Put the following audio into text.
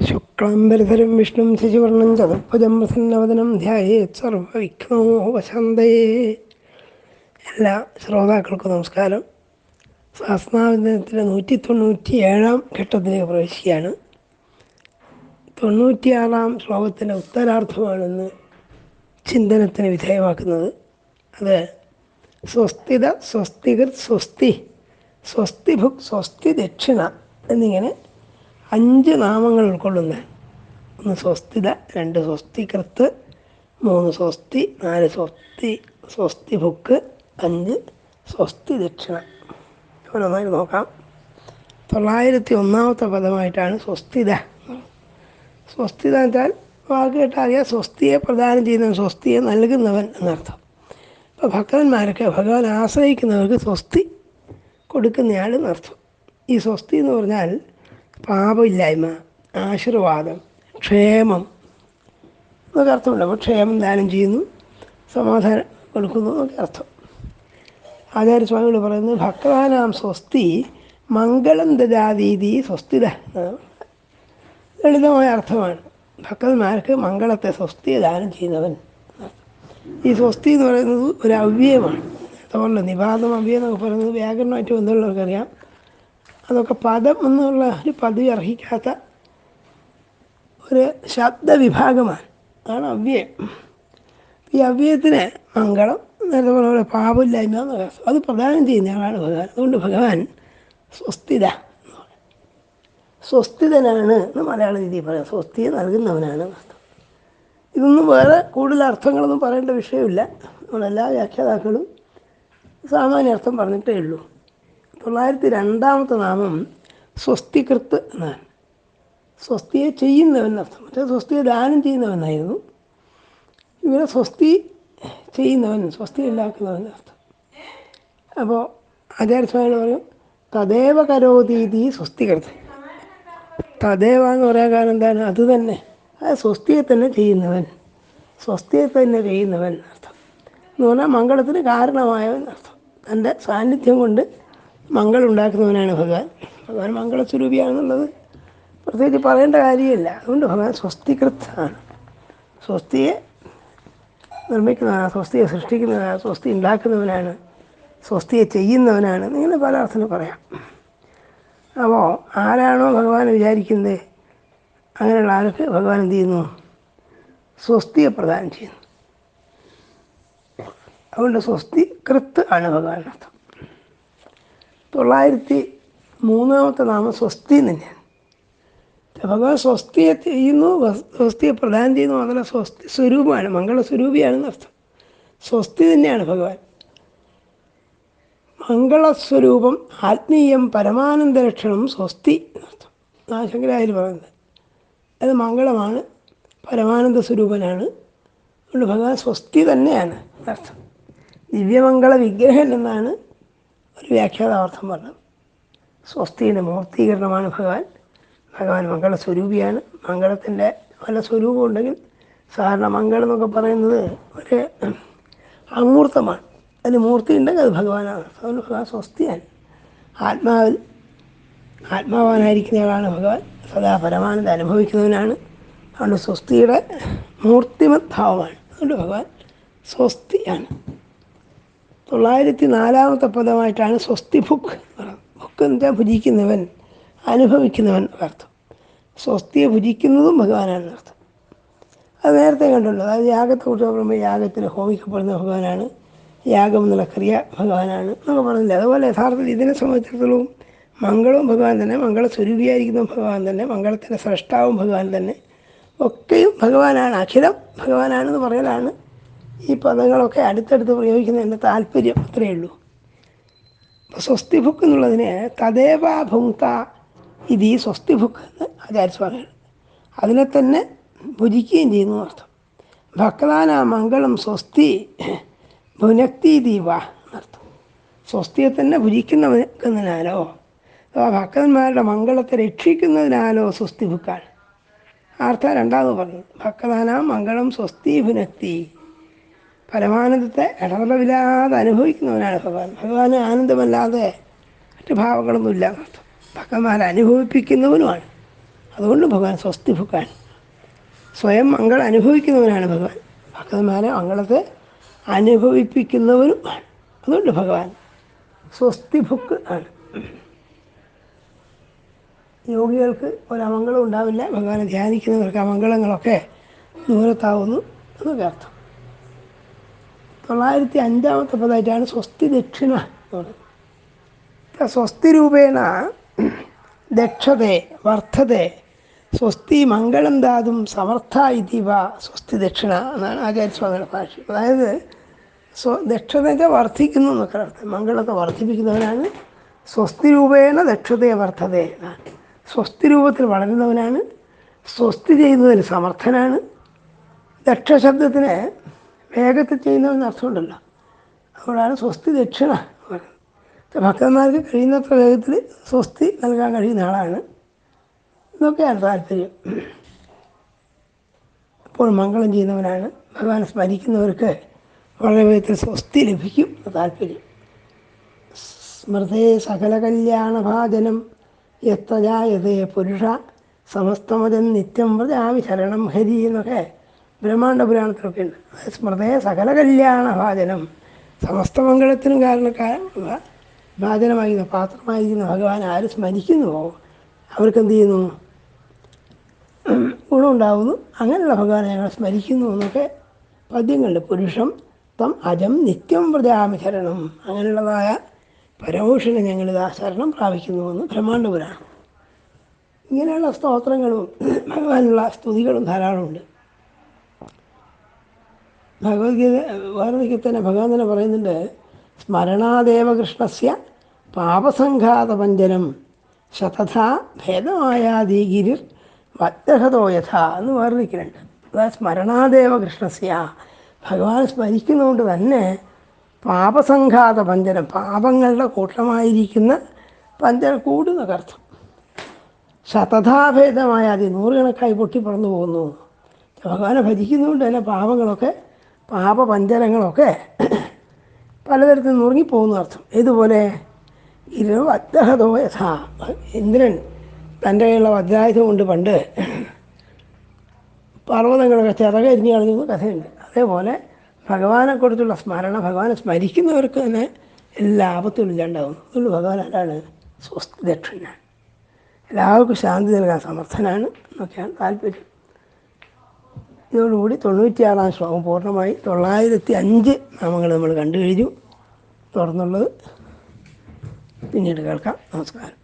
ശുക്ലാംബരധരം വിഷ്ണു ശശിവർണം ചതുർഭുജം പ്രസന്നവദനം ധ്യായേത് സർവവിഘ്നോപശാന്തയേ എല്ലാ ശ്രോതാക്കൾക്കും നമസ്കാരം. സഹസ്നാവദനത്തിലെ നൂറ്റി തൊണ്ണൂറ്റി ഏഴാം ഘട്ടത്തിലേക്ക് പ്രവേശിക്കുകയാണ്. തൊണ്ണൂറ്റിയാറാം ശ്ലോകത്തിന്റെ ഉത്തരാർത്ഥമാണെന്ന് ചിന്തനത്തിന് വിധേയമാക്കുന്നത്. അത് സ്വസ്തിത സ്വസ്തികൃത് സ്വസ്തി സ്വസ്തിഭുക് സ്വസ്തി ദക്ഷിണ എന്നിങ്ങനെ അഞ്ച് നാമങ്ങൾ ഉൾക്കൊള്ളുന്ന. ഒന്ന് സ്വസ്തിത രണ്ട് സ്വസ്തികൃത്ത് മൂന്ന് സ്വസ്തി നാല് സ്വസ്തി സ്വസ്തി ബുക്ക് അഞ്ച് സ്വസ്തി ദക്ഷിണ. ഓരോന്നായി നോക്കാം. തൊള്ളായിരത്തി ഒന്നാമത്തെ പദമായിട്ടാണ് സ്വസ്തിത സ്വസ്തിത എന്നാൽ വാക്ക് കേട്ടാൽ അറിയാം സ്വസ്തിയെ പ്രദാനം ചെയ്യുന്നവൻ സ്വസ്തിയെ നൽകുന്നവൻ എന്നർത്ഥം. അപ്പോൾ ഭക്തന്മാരൊക്കെ ഭഗവാൻ ആശ്രയിക്കുന്നവർക്ക് സ്വസ്തി കൊടുക്കുന്നയാൾ എന്നർത്ഥം ഈ സ്വസ്തി എന്ന് പറഞ്ഞാൽ പാപമില്ലായ്മ ആശീർവാദം ക്ഷേമം എന്നൊക്കെ അർത്ഥമുണ്ട്. അപ്പോൾ ക്ഷേമം ദാനം ചെയ്യുന്നു സമാധാനം കൊടുക്കുന്നു എന്നൊക്കെ അർത്ഥം. ആചാര്യസ്വാമികൾ പറയുന്നത് ഭക്തവാനാം സ്വസ്തി മംഗളം ദദാതീതി സ്വസ്തിത ലളിതമായ അർത്ഥമാണ്. ഭക്തന്മാർക്ക് മംഗളത്തെ സ്വസ്തി ദാനം ചെയ്യുന്നവൻ. ഈ സ്വസ്തി എന്ന് പറയുന്നത് ഒരു അവ്യയമാണ്. അതുകൊണ്ട് നിപാതം അവ്യയം എന്നൊക്കെ പറയുന്നത് വ്യാകരണമായിട്ട് ബന്ധമുള്ളവർക്കറിയാം. അതൊക്കെ പദം എന്നുള്ള ഒരു പദവി അർഹിക്കാത്ത ഒരു ശബ്ദവിഭാഗമാണ്. അതാണ് അവ്യയം. ഈ അവ്യയത്തിന് മംഗളം നേരത്തെ പറഞ്ഞ പോലെ പാപമില്ലായ്മ. അത് പ്രദാനം ചെയ്യുന്നയാളാണ് ഭഗവാൻ. അതുകൊണ്ട് ഭഗവാൻ സ്വസ്ഥിത സ്വസ്ഥിതനാണ് എന്ന് മലയാള രീതിയിൽ പറയാം സ്വസ്തിയെ നൽകുന്നവനാണ് ഇതൊന്നും വേറെ കൂടുതൽ അർത്ഥങ്ങളൊന്നും പറയേണ്ട വിഷയമില്ല. നമ്മളെല്ലാ വ്യാഖ്യാതാക്കളും സാമാന്യ അർത്ഥം പറഞ്ഞിട്ടേ ഉള്ളൂ. തൊള്ളായിരത്തി രണ്ടാമത്തെ നാമം സ്വസ്തികൃത്ത് എന്നാണ്. സ്വസ്തിയെ ചെയ്യുന്നവൻ അർത്ഥം. മറ്റേ സ്വസ്തിയെ ദാനം ചെയ്യുന്നവനായിരുന്നു. ഇവിടെ സ്വസ്തി ചെയ്യുന്നവൻ സ്വസ്തി ഉണ്ടാക്കുന്നവൻ അർത്ഥം. അപ്പോൾ ആചാര്യസ്വാമി പറയും തദേവ കരോതീതി സ്വസ്തികൃത്ത് തദേവ എന്ന് പറയാൻ കാരണം എന്താണ്? അത് തന്നെ. ആ സ്വസ്തിയെ തന്നെ ചെയ്യുന്നവൻ. സ്വസ്തിയെ തന്നെ ചെയ്യുന്നവൻ അർത്ഥം. എന്ന് പറഞ്ഞാൽ മംഗളത്തിന് കാരണമായവൻ അർത്ഥം. തന്റെ സാന്നിധ്യം കൊണ്ട് മംഗളം ഉണ്ടാക്കുന്നവനാണ് ഭഗവാൻ. ഭഗവാൻ മംഗളസ്വരൂപിയാണെന്നുള്ളത് പ്രത്യേകിച്ച് പറയേണ്ട കാര്യമില്ല. അതുകൊണ്ട് ഭഗവാൻ സ്വസ്തികൃത്താണ്. സ്വസ്തിയെ നിർമ്മിക്കുന്നവനാണ് സ്വസ്തിയെ സൃഷ്ടിക്കുന്നവനാണ് സ്വസ്തി ഉണ്ടാക്കുന്നവനാണ് സ്വസ്തിയെ ചെയ്യുന്നവനാണ് ഇങ്ങനെ പല അർത്ഥത്തിൽ പറയാം. അപ്പോൾ ആരാണോ ഭഗവാൻ വിചാരിക്കുന്നത്? അങ്ങനെയുള്ള ആർക്ക് ഭഗവാൻ എന്ത് ചെയ്യുന്നു? സ്വസ്തിയെ പ്രദാനം ചെയ്യുന്നു. അതുകൊണ്ട് സ്വസ്തി കൃത്ത് ആണ് ഭഗവാൻ അർത്ഥം തൊള്ളായിരത്തി മൂന്നാമത്തെ നാമം സ്വസ്തി തന്നെയാണ്. ഭഗവാൻ സ്വസ്തിയെ ചെയ്യുന്നു വസ്- സ്വസ്തിയെ പ്രദാനം ചെയ്യുന്നു അതല്ല സ്വസ്തി സ്വരൂപമാണ് മംഗളസ്വരൂപിയാണെന്ന് അർത്ഥം. സ്വസ്തി തന്നെയാണ് ഭഗവാൻ. മംഗളസ്വരൂപം ആത്മീയം പരമാനന്ദ ലക്ഷണം സ്വസ്തി എന്നർത്ഥം ആ ശങ്കരാചാര്യ പറയുന്നത് അത് മംഗളമാണ് പരമാനന്ദ സ്വരൂപനാണ് അതുകൊണ്ട് ഭഗവാൻ സ്വസ്തി തന്നെയാണ് എന്നർത്ഥം ദിവ്യമംഗള വിഗ്രഹൻ എന്നാണ് ഒരു വ്യാഖ്യാതാർത്ഥം പറഞ്ഞത് സ്വസ്തിയുടെ മൂർത്തീകരണമാണ് ഭഗവാൻ. ഭഗവാൻ മംഗള സ്വരൂപിയാണ് മംഗളത്തിന്റെ പല സ്വരൂപം ഉണ്ടെങ്കിൽ സാധാരണ മംഗളം എന്നൊക്കെ പറയുന്നത് ഒരു അമൂർത്തമാണ്. അതിന് മൂർത്തി ഉണ്ടെങ്കിൽ അത് ഭഗവാനാണ്. അതുകൊണ്ട് ഭഗവാൻ സ്വസ്തിയാണ്. ആത്മാവിൽ ആത്മാവാനായിരിക്കുന്നയാളാണ് ഭഗവാൻ. സദാ പരമാനന്ദ അനുഭവിക്കുന്നവനാണ്. അതുകൊണ്ട് സ്വസ്തിയുടെ മൂർത്തിമത്ഭാവമാണ്. അതുകൊണ്ട് ഭഗവാൻ സ്വസ്തിയാണ്. തൊള്ളായിരത്തി നാലാമത്തെ പദമായിട്ടാണ് സ്വസ്തി ഭുക്ക് ഭുക്ക് എന്താ ഭുജിക്കുന്നവൻ അനുഭവിക്കുന്നവൻ അർത്ഥം. സ്വസ്തിയെ ഭുജിക്കുന്നതും ഭഗവാനാണ് അർത്ഥം. അത് നേരത്തെ കണ്ടുള്ളൂ. അതായത് യാഗത്തെക്കുറിച്ച് പറയുമ്പോൾ യാഗത്തിന് ഹോമിക്കപ്പെടുന്ന ഭഗവാനാണ്. യാഗം എന്നുള്ള ക്രിയ ഭഗവാനാണ് എന്നൊക്കെ പറഞ്ഞില്ല. അതുപോലെ യഥാർത്ഥത്തിൽ ഇതിനെ സംബന്ധിച്ചിടത്തോളം മംഗളവും ഭഗവാൻ തന്നെ മംഗള സ്വരൂപിയായിരിക്കുന്ന ഭഗവാൻ തന്നെ മംഗളത്തിന്റെ സൃഷ്ടാവും ഭഗവാൻ തന്നെ ഒക്കെയും ഭഗവാനാണ്. അഖിലം ഭഗവാനാണെന്ന് പറയലാണ്. ഈ പദങ്ങളൊക്കെ അടുത്തടുത്ത് പ്രയോഗിക്കുന്നതിന്റെ താല്പര്യം അത്രയേ ഉള്ളൂ. സ്വസ്തി ഭുക്ക് എന്നുള്ളതിന് തദേവ ഭുങ്ത ഇത് ഈ സ്വസ്തി ഭുക്ക് എന്ന് ആചാര്യസ്വാമികൾ അതിനെ തന്നെ ഭുജിക്കുകയും ചെയ്യുന്നു അർത്ഥം. ഭക്താന മംഗളം സ്വസ്തി ഭുനക്തി ദീപ എന്നർത്ഥം സ്വസ്തിയെ തന്നെ ഭുജിക്കുന്നതിനാലോ അഥവാ ഭക്തന്മാരുടെ മംഗളത്തെ രക്ഷിക്കുന്നതിനാലോ സ്വസ്തി ഭുക്കാണ്. അർത്ഥം രണ്ടാമത് പറഞ്ഞു ഭക്തദാന മംഗളം സ്വസ്തി ഭുനക്തി പരമാനന്ദത്തെ ഇടതടവില്ലാതെ അനുഭവിക്കുന്നവനാണ് ഭഗവാൻ. ഭഗവാന് ആനന്ദമല്ലാതെ മറ്റു ഭാവങ്ങളൊന്നുമില്ല. ഭഗവാൻ അനുഭവിപ്പിക്കുന്നവനുമാണ്. അതുകൊണ്ട് ഭഗവാൻ സ്വസ്തി ഭുക്കാൻ സ്വയം മംഗളം അനുഭവിക്കുന്നവനാണ് ഭഗവാൻ. ഭക്തന്മാരെ മംഗളത്തെ അനുഭവിപ്പിക്കുന്നവനുമാണ് അതുകൊണ്ട് ഭഗവാൻ സ്വസ്തി ഭുക്ക് ആണ്. യോഗികൾക്ക് ഒരമംഗളം ഉണ്ടാവില്ല. ഭഗവാനെ ധ്യാനിക്കുന്നവർക്ക് അമംഗളങ്ങളൊക്കെ ദൂരത്താവുന്നു എന്നൊക്കെ അർത്ഥം. തൊള്ളായിരത്തി അഞ്ചാമത്തെ പദമായിട്ടാണ് സ്വസ്തി ദക്ഷിണ എന്ന് പറയുന്നത്. സ്വസ്തി രൂപേണ ദക്ഷതേ വർദ്ധതേ സ്വസ്തി മംഗളം ദാതും സമർത്ഥ ഇതിവ സ്വസ്തി ദക്ഷിണ എന്നാണ് ആചാര്യസ്വാമിയുടെ ഭാഷ. അതായത് സ്വ ദക്ഷതയൊക്കെ വർദ്ധിക്കുന്നു എന്നൊക്കെ അർത്ഥം. മംഗളൊക്കെ വർദ്ധിപ്പിക്കുന്നവനാണ് സ്വസ്തി രൂപേണ ദക്ഷതയെ വർദ്ധതേ എന്നാണ്. സ്വസ്തി രൂപത്തിൽ വളരുന്നവനാണ് സ്വസ്തി ചെയ്യുന്നതിൽ സമർത്ഥനാണ്. ദക്ഷശബ്ദത്തിന് വേഗത്തിൽ ചെയ്യുന്നവന് അർത്ഥമുണ്ടല്ലോ അതുകൊണ്ടാണ് സ്വസ്തി ദക്ഷിണ. പറയുന്നത് ഭക്തന്മാർക്ക് കഴിയുന്നത്ര വേഗത്തിൽ സ്വസ്തി നൽകാൻ കഴിയുന്ന ആളാണ്. എന്നൊക്കെയാണ് താല്പര്യം. അപ്പോൾ മംഗളം ചെയ്യുന്നവനാണ് ഭഗവാനെ സ്മരിക്കുന്നവർക്ക് വളരെ വേഗത്തിൽ സ്വസ്തി ലഭിക്കും താല്പര്യം. സ്മൃതേ സകല കല്യാണഭാജനം യത്തജായതേ പുരുഷ സമസ്തമജൻ നിത്യം വ്രജാമി ശരണം ഹരി എന്നൊക്കെ ബ്രഹ്മാണ്ഡ പുരാണത്തിലൊക്കെ ഉണ്ട്. സകല കല്യാണ സമസ്ത സമസ്തമംഗളത്തിനും കാരണക്കാരുള്ള ഭാജനമായിരിക്കുന്ന പാത്രമായിരിക്കുന്ന. ഭഗവാൻ ആര് സ്മരിക്കുന്നുവോ? അവർക്ക് എന്ത് ചെയ്യുന്നു ഗുണമുണ്ടാവുന്നു. അങ്ങനെയുള്ള ഭഗവാനെ ഞങ്ങൾ സ്മരിക്കുന്നു എന്നൊക്കെ പദ്യങ്ങളുണ്ട് പുരുഷം തം അജം നിത്യം ശരണം. അങ്ങനെയുള്ളതായ പരമോഷനെ ഞങ്ങളിതാ ശരണം പ്രാപിക്കുന്നുവെന്ന് ബ്രഹ്മാണ്ഡപുരാണ് ഇങ്ങനെയുള്ള സ്തോത്രങ്ങളും ഭഗവാനുള്ള സ്തുതികളും ധാരാളമുണ്ട്. ഭഗവത്ഗീത ഭാരതത്തിൽ തന്നെ ഭഗവാൻ തന്നെ പറയുന്നുണ്ട് സ്മരണാദേവകൃഷ്ണസ്യ പാപസംഘാത പാപസംഘാതപഞ്ചനം ശതഥ ഭേദമായാദീഗിരിർ വജ്രഹതോ യഥ എന്ന് വർണിക്കുന്നുണ്ട് അതായത് സ്മരണാദേവ കൃഷ്ണസ്യ ഭഗവാൻ സ്മരിക്കുന്നതുകൊണ്ട് തന്നെ പാപസംഘാത പഞ്ചനം പാപങ്ങളുടെ കൂട്ടമായിരിക്കുന്ന പഞ്ചന കൂടുന്നൊക്കെ അർത്ഥം. ശതഥാഭേദമായ അതി നൂറുകണക്കായി പൊട്ടി പറന്നു പോകുന്നു. ഭഗവാനെ ഭജിക്കുന്നതുകൊണ്ട് തന്നെ പാപങ്ങളൊക്കെ പാപപഞ്ചരങ്ങളൊക്കെ പലതരത്തിൽ നുറുങ്ങിപ്പോകുന്ന അർത്ഥം. ഇതുപോലെ ഇരു അദ്ദേഹതോ യഥാ. ഇന്ദ്രൻ തന്റെ കയ്യിലുള്ള വജ്രായുധം കൊണ്ട് പണ്ട് പർവതങ്ങളൊക്കെ ചിറകരിഞ്ഞ് കളഞ്ഞു കഥയുണ്ട്. അതേപോലെ ഭഗവാനെ കുറിച്ചുള്ള സ്മരണ ഭഗവാനെ സ്മരിക്കുന്നവർക്ക് തന്നെ എല്ലാ ആപത്തും ഇല്ലാണ്ടാവുന്നു. അതുകൊണ്ട് ഭഗവാൻ ആരാണ്? സ്വസ്ഥ ദക്ഷിണ എല്ലാവർക്കും ശാന്തി നൽകാൻ സമർത്ഥനാണ് എന്നൊക്കെയാണ് താല്പര്യം. ഇതോടുകൂടി തൊണ്ണൂറ്റിയാറാം ശ്ലോകം പൂർണമായി. തൊള്ളായിരത്തി അഞ്ച് നാമങ്ങൾ നമ്മൾ കണ്ടു കഴിഞ്ഞു തുടർന്നുള്ളത് പിന്നീട് കേൾക്കാം. നമസ്കാരം.